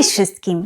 Cześć wszystkim!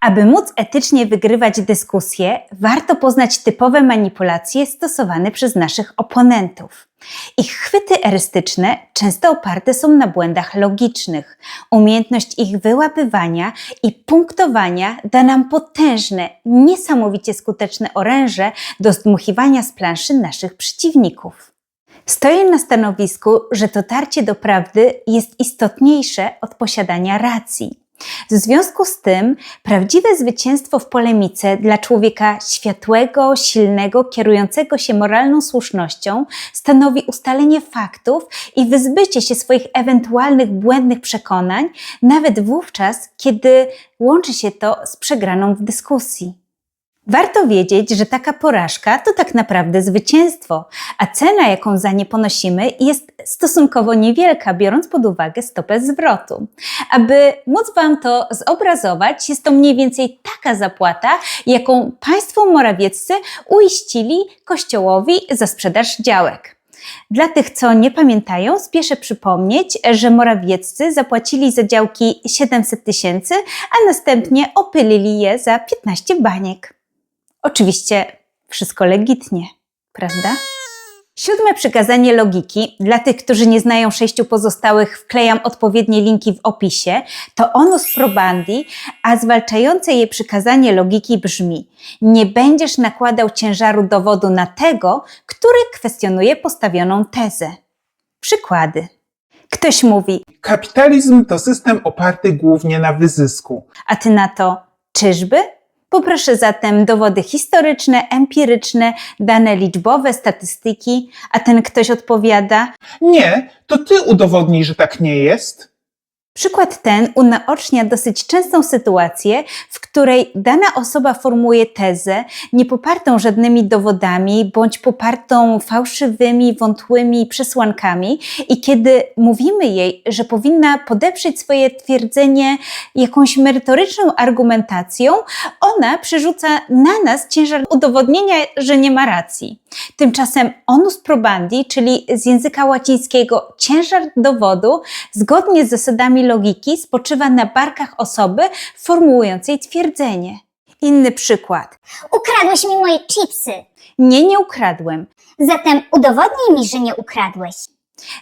Aby móc etycznie wygrywać dyskusje, warto poznać typowe manipulacje stosowane przez naszych oponentów. Ich chwyty erystyczne często oparte są na błędach logicznych. Umiejętność ich wyłapywania i punktowania da nam potężne, niesamowicie skuteczne oręże do zdmuchiwania z planszy naszych przeciwników. Stoję na stanowisku, że dotarcie do prawdy jest istotniejsze od posiadania racji. W związku z tym prawdziwe zwycięstwo w polemice dla człowieka światłego, silnego, kierującego się moralną słusznością stanowi ustalenie faktów i wyzbycie się swoich ewentualnych błędnych przekonań, nawet wówczas, kiedy łączy się to z przegraną w dyskusji. Warto wiedzieć, że taka porażka to tak naprawdę zwycięstwo, a cena, jaką za nie ponosimy, jest stosunkowo niewielka, biorąc pod uwagę stopę zwrotu. Aby móc Wam to zobrazować, jest to mniej więcej taka zapłata, jaką państwo morawieccy uiścili Kościołowi za sprzedaż działek. Dla tych, co nie pamiętają, spieszę przypomnieć, że Morawieccy zapłacili za działki 700 tysięcy, a następnie opylili je za 15 baniek. Oczywiście wszystko legitnie, prawda? Siódme przykazanie logiki. Dla tych, którzy nie znają sześciu pozostałych, wklejam odpowiednie linki w opisie. To onus probandi, a zwalczające je przykazanie logiki brzmi: Nie będziesz nakładał ciężaru dowodu na tego, który kwestionuje postawioną tezę. Przykłady. Ktoś mówi, Kapitalizm to system oparty głównie na wyzysku. a ty na to czyżby? Poproszę zatem dowody historyczne, empiryczne, dane liczbowe, statystyki, a ten ktoś odpowiada: Nie, to ty udowodnij, że tak nie jest. Przykład ten unaocznia dosyć częstą sytuację, w której dana osoba formułuje tezę niepopartą żadnymi dowodami bądź popartą fałszywymi, wątłymi przesłankami, i kiedy mówimy jej, że powinna podeprzeć swoje twierdzenie jakąś merytoryczną argumentacją, ona przerzuca na nas ciężar udowodnienia, że nie ma racji. Tymczasem onus probandi, czyli z języka łacińskiego ciężar dowodu, zgodnie z zasadami logiki spoczywa na barkach osoby formułującej twierdzenie. Inny przykład. Ukradłeś mi moje chipsy. Nie, nie ukradłem. Zatem udowodnij mi, że nie ukradłeś.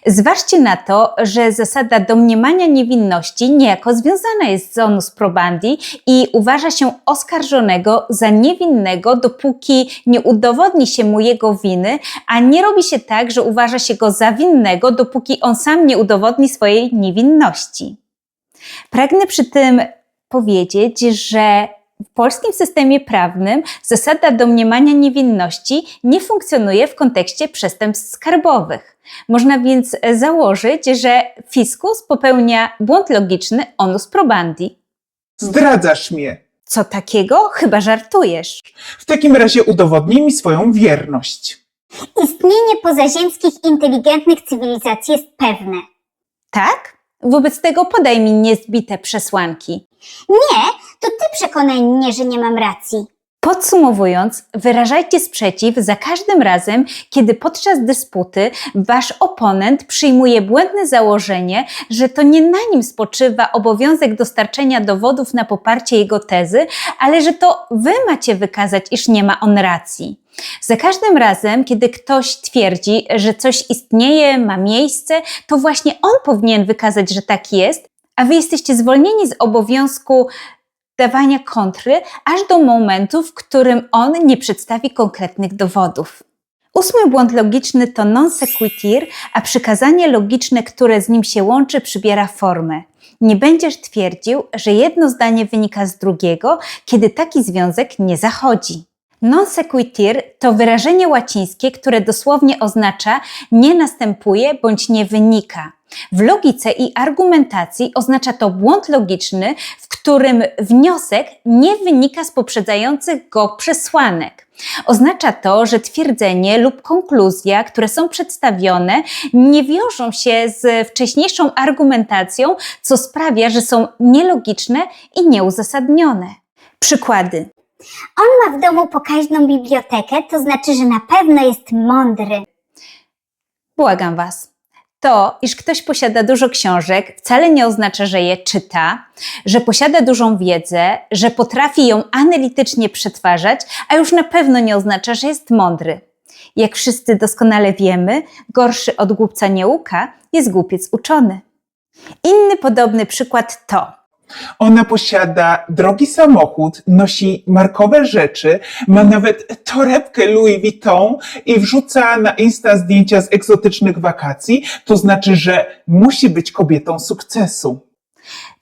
Zważcie na to, że zasada domniemania niewinności niejako związana jest z onus probandi i uważa się oskarżonego za niewinnego, dopóki nie udowodni się mu jego winy, a nie robi się tak, że uważa się go za winnego, dopóki on sam nie udowodni swojej niewinności. Pragnę przy tym powiedzieć, że w polskim systemie prawnym zasada domniemania niewinności nie funkcjonuje w kontekście przestępstw skarbowych. Można więc założyć, że fiskus popełnia błąd logiczny onus probandi. Zdradzasz mnie. Co takiego? Chyba żartujesz. W takim razie udowodnij mi swoją wierność. Istnienie pozaziemskich inteligentnych cywilizacji jest pewne. Tak? Wobec tego podaj mi niezbite przesłanki. Nie, to ty przekonaj mnie, że nie mam racji. Podsumowując, wyrażajcie sprzeciw za każdym razem, kiedy podczas dysputy wasz oponent przyjmuje błędne założenie, że to nie na nim spoczywa obowiązek dostarczenia dowodów na poparcie jego tezy, ale że to wy macie wykazać, iż nie ma on racji. Za każdym razem, kiedy ktoś twierdzi, że coś istnieje, ma miejsce, to właśnie on powinien wykazać, że tak jest, a wy jesteście zwolnieni z obowiązku dawania kontry, aż do momentu, w którym on nie przedstawi konkretnych dowodów. Ósmy błąd logiczny to non sequitur, a przykazanie logiczne, które z nim się łączy, przybiera formę. Nie będziesz twierdził, że jedno zdanie wynika z drugiego, kiedy taki związek nie zachodzi. Non sequitur to wyrażenie łacińskie, które dosłownie oznacza nie następuje bądź nie wynika. W logice i argumentacji oznacza to błąd logiczny, w którym wniosek nie wynika z poprzedzających go przesłanek. Oznacza to, że twierdzenie lub konkluzja, które są przedstawione, nie wiążą się z wcześniejszą argumentacją, co sprawia, że są nielogiczne i nieuzasadnione. Przykłady. On ma w domu pokaźną bibliotekę, to znaczy, że na pewno jest mądry. Błagam Was. To, iż ktoś posiada dużo książek, wcale nie oznacza, że je czyta, że posiada dużą wiedzę, że potrafi ją analitycznie przetwarzać, a już na pewno nie oznacza, że jest mądry. Jak wszyscy doskonale wiemy, gorszy od głupca nieuka jest głupiec uczony. Inny podobny przykład to Ona posiada drogi samochód, nosi markowe rzeczy, ma nawet torebkę Louis Vuitton i wrzuca na Insta zdjęcia z egzotycznych wakacji. To znaczy, że musi być kobietą sukcesu.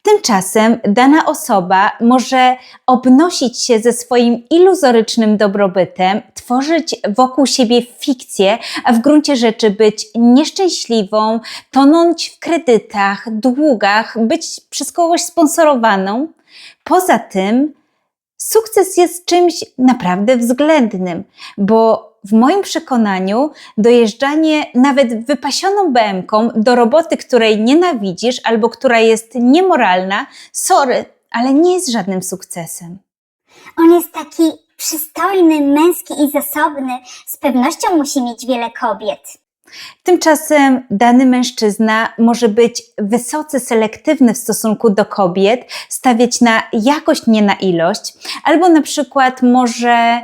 Tymczasem dana osoba może obnosić się ze swoim iluzorycznym dobrobytem, tworzyć wokół siebie fikcję, a w gruncie rzeczy być nieszczęśliwą, tonąć w kredytach, długach, być przez kogoś sponsorowaną. Poza tym, sukces jest czymś naprawdę względnym, bo w moim przekonaniu dojeżdżanie nawet wypasioną BM-ką do roboty, której nienawidzisz albo która jest niemoralna, sorry, ale nie jest żadnym sukcesem. On jest taki przystojny, męski i zasobny. Z pewnością musi mieć wiele kobiet. Tymczasem dany mężczyzna może być wysoce selektywny w stosunku do kobiet, stawiać na jakość, nie na ilość, albo na przykład może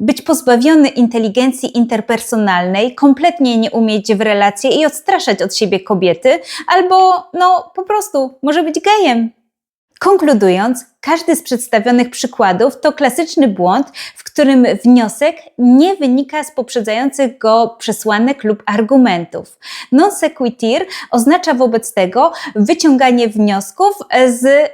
być pozbawiony inteligencji interpersonalnej, kompletnie nie umieć w relacje i odstraszać od siebie kobiety, albo no po prostu może być gejem. Konkludując, każdy z przedstawionych przykładów to klasyczny błąd, w którym wniosek nie wynika z poprzedzających go przesłanek lub argumentów. Non sequitur oznacza wobec tego wyciąganie wniosków z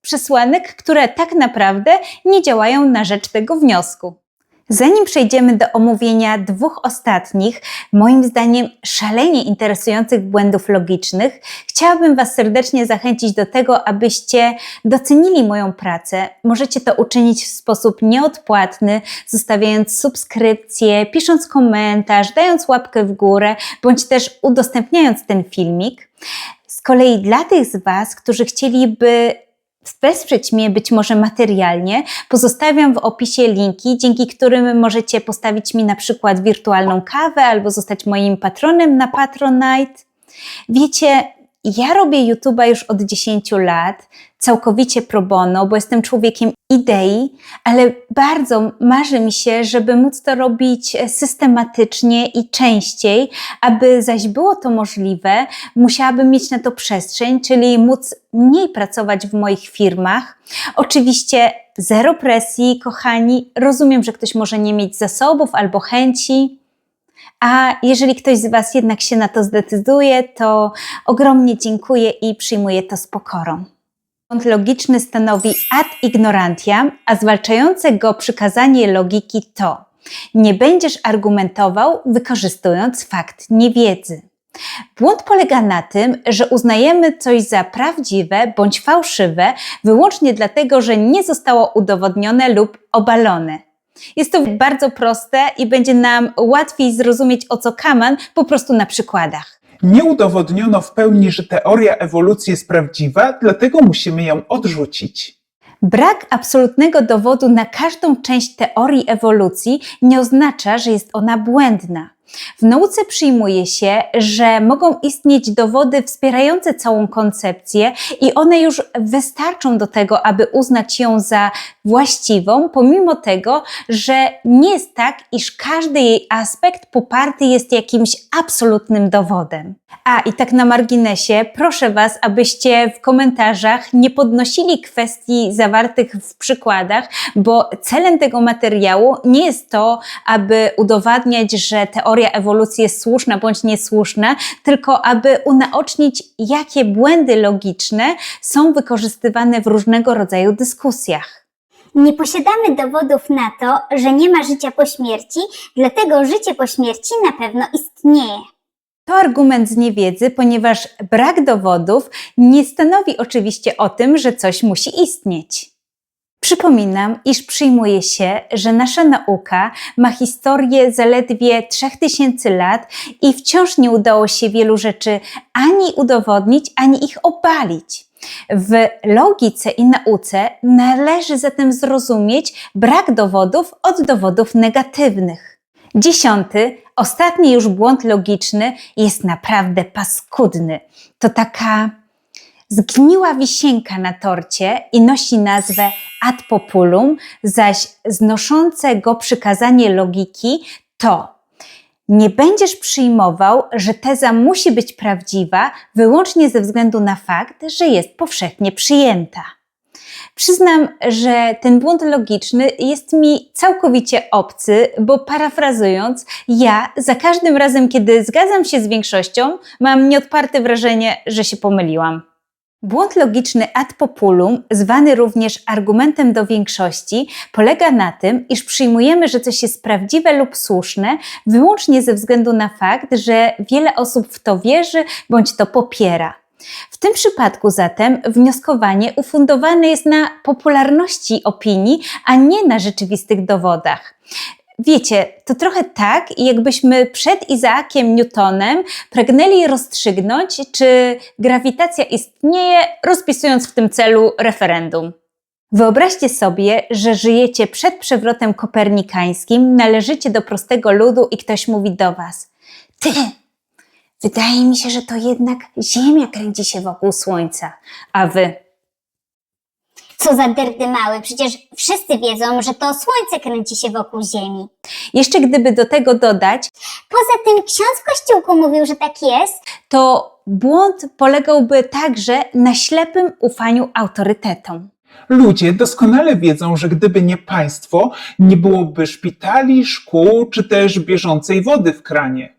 przesłanek, które tak naprawdę nie działają na rzecz tego wniosku. Zanim przejdziemy do omówienia dwóch ostatnich, moim zdaniem szalenie interesujących błędów logicznych, chciałabym Was serdecznie zachęcić do tego, abyście docenili moją pracę. Możecie to uczynić w sposób nieodpłatny, zostawiając subskrypcję, pisząc komentarz, dając łapkę w górę, bądź też udostępniając ten filmik. Z kolei dla tych z Was, którzy chcieliby wesprzeć mnie być może materialnie, pozostawiam w opisie linki, dzięki którym możecie postawić mi na przykład wirtualną kawę albo zostać moim patronem na Patronite. Wiecie, ja robię YouTube'a już od 10 lat, całkowicie pro bono, bo jestem człowiekiem idei, ale bardzo marzy mi się, żeby móc to robić systematycznie i częściej. Aby zaś było to możliwe, musiałabym mieć na to przestrzeń, czyli móc mniej pracować w moich firmach. Oczywiście zero presji, kochani. Rozumiem, że ktoś może nie mieć zasobów albo chęci. A jeżeli ktoś z Was jednak się na to zdecyduje, to ogromnie dziękuję i przyjmuję to z pokorą. Błąd logiczny stanowi ad ignorantiam, a zwalczające go przykazanie logiki to nie będziesz argumentował wykorzystując fakt niewiedzy. Błąd polega na tym, że uznajemy coś za prawdziwe bądź fałszywe wyłącznie dlatego, że nie zostało udowodnione lub obalone. Jest to bardzo proste i będzie nam łatwiej zrozumieć o co kaman po prostu na przykładach. Nie udowodniono w pełni, że teoria ewolucji jest prawdziwa, dlatego musimy ją odrzucić. Brak absolutnego dowodu na każdą część teorii ewolucji nie oznacza, że jest ona błędna. W nauce przyjmuje się, że mogą istnieć dowody wspierające całą koncepcję i one już wystarczą do tego, aby uznać ją za właściwą, pomimo tego, że nie jest tak, iż każdy jej aspekt poparty jest jakimś absolutnym dowodem. A i tak na marginesie, proszę Was, abyście w komentarzach nie podnosili kwestii zawartych w przykładach, bo celem tego materiału nie jest to, aby udowadniać, że teoria ewolucji jest słuszna bądź niesłuszna, tylko aby unaocznić, jakie błędy logiczne są wykorzystywane w różnego rodzaju dyskusjach. Nie posiadamy dowodów na to, że nie ma życia po śmierci, dlatego życie po śmierci na pewno istnieje. To argument z niewiedzy, ponieważ brak dowodów nie stanowi oczywiście o tym, że coś musi istnieć. Przypominam, iż przyjmuje się, że nasza nauka ma historię zaledwie 3000 lat i wciąż nie udało się wielu rzeczy ani udowodnić, ani ich obalić. W logice i nauce należy zatem zrozumieć brak dowodów od dowodów negatywnych. Dziesiąty, ostatni już błąd logiczny jest naprawdę paskudny. To taka zgniła wisienka na torcie i nosi nazwę ad populum, zaś znoszące go przykazanie logiki to nie będziesz przyjmował, że teza musi być prawdziwa wyłącznie ze względu na fakt, że jest powszechnie przyjęta. Przyznam, że ten błąd logiczny jest mi całkowicie obcy, bo parafrazując, ja za każdym razem, kiedy zgadzam się z większością, mam nieodparte wrażenie, że się pomyliłam. Błąd logiczny ad populum, zwany również argumentem do większości, polega na tym, iż przyjmujemy, że coś jest prawdziwe lub słuszne wyłącznie ze względu na fakt, że wiele osób w to wierzy bądź to popiera. W tym przypadku zatem wnioskowanie ufundowane jest na popularności opinii, a nie na rzeczywistych dowodach. Wiecie, to trochę tak, jakbyśmy przed Izaakiem Newtonem pragnęli rozstrzygnąć, czy grawitacja istnieje, rozpisując w tym celu referendum. Wyobraźcie sobie, że żyjecie przed przewrotem kopernikańskim, należycie do prostego ludu i ktoś mówi do was: Ty, wydaje mi się, że to jednak Ziemia kręci się wokół Słońca, a wy. Co za dyrdy mały, przecież wszyscy wiedzą, że to słońce kręci się wokół Ziemi. Jeszcze gdyby do tego dodać, Poza tym ksiądz w kościółku mówił, że tak jest. to błąd polegałby także na ślepym ufaniu autorytetom. Ludzie doskonale wiedzą, że gdyby nie państwo, nie byłoby szpitali, szkół czy też bieżącej wody w kranie.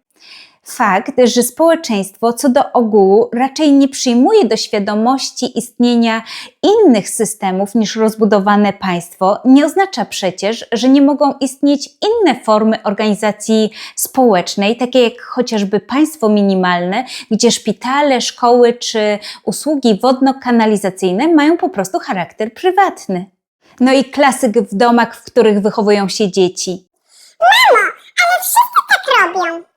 Fakt, że społeczeństwo co do ogółu raczej nie przyjmuje do świadomości istnienia innych systemów niż rozbudowane państwo, nie oznacza przecież, że nie mogą istnieć inne formy organizacji społecznej, takie jak chociażby państwo minimalne, gdzie szpitale, szkoły czy usługi wodno-kanalizacyjne mają po prostu charakter prywatny. No i klasyk w domach, w których wychowują się dzieci. Ale wszyscy tak robią.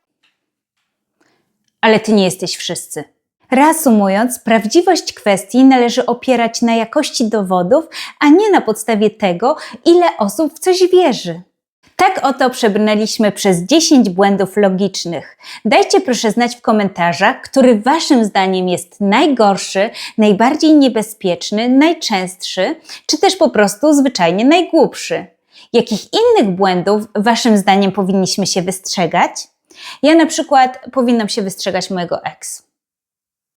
Ale ty nie jesteś wszyscy. Reasumując, prawdziwość kwestii należy opierać na jakości dowodów, a nie na podstawie tego, ile osób w coś wierzy. Tak oto przebrnęliśmy przez 10 błędów logicznych. Dajcie proszę znać w komentarzach, który Waszym zdaniem jest najgorszy, najbardziej niebezpieczny, najczęstszy, czy też po prostu zwyczajnie najgłupszy. Jakich innych błędów Waszym zdaniem powinniśmy się wystrzegać? Ja na przykład powinnam się wystrzegać mojego ex.